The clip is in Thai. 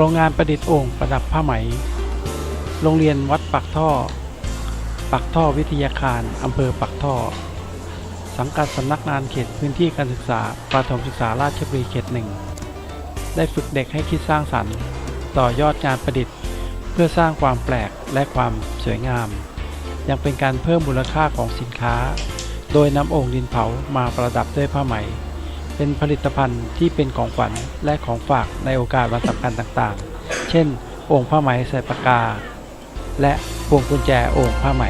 ครงงานประดิษฐ์โอ่งประดับผ้าไหม โรงเรียนวัดปักท่อ ปักท่อวิทยาคาร อำเภอปักท่อ สังกัดสำนักงานเขตพื้นที่การศึกษาประถมศึกษาราชบุรีเขตหนึ่ง ได้ฝึกเด็กให้คิดสร้างสรรค์ ต่อยอดงานประดิษฐ์ เพื่อสร้างความแปลกและความสวยงาม ยังเป็นการเพิ่มมูลค่าของสินค้า โดยนำโอ่งดินเผามาประดับด้วยผ้าไหม เป็นผลิตภัณฑ์ที่เป็นของขวัญและของฝากในโอกาสวันสำคัญต่างๆ เช่น องค์ผ้าไหมใส่ปากกา และพวงกุญแจองค์ผ้าไหม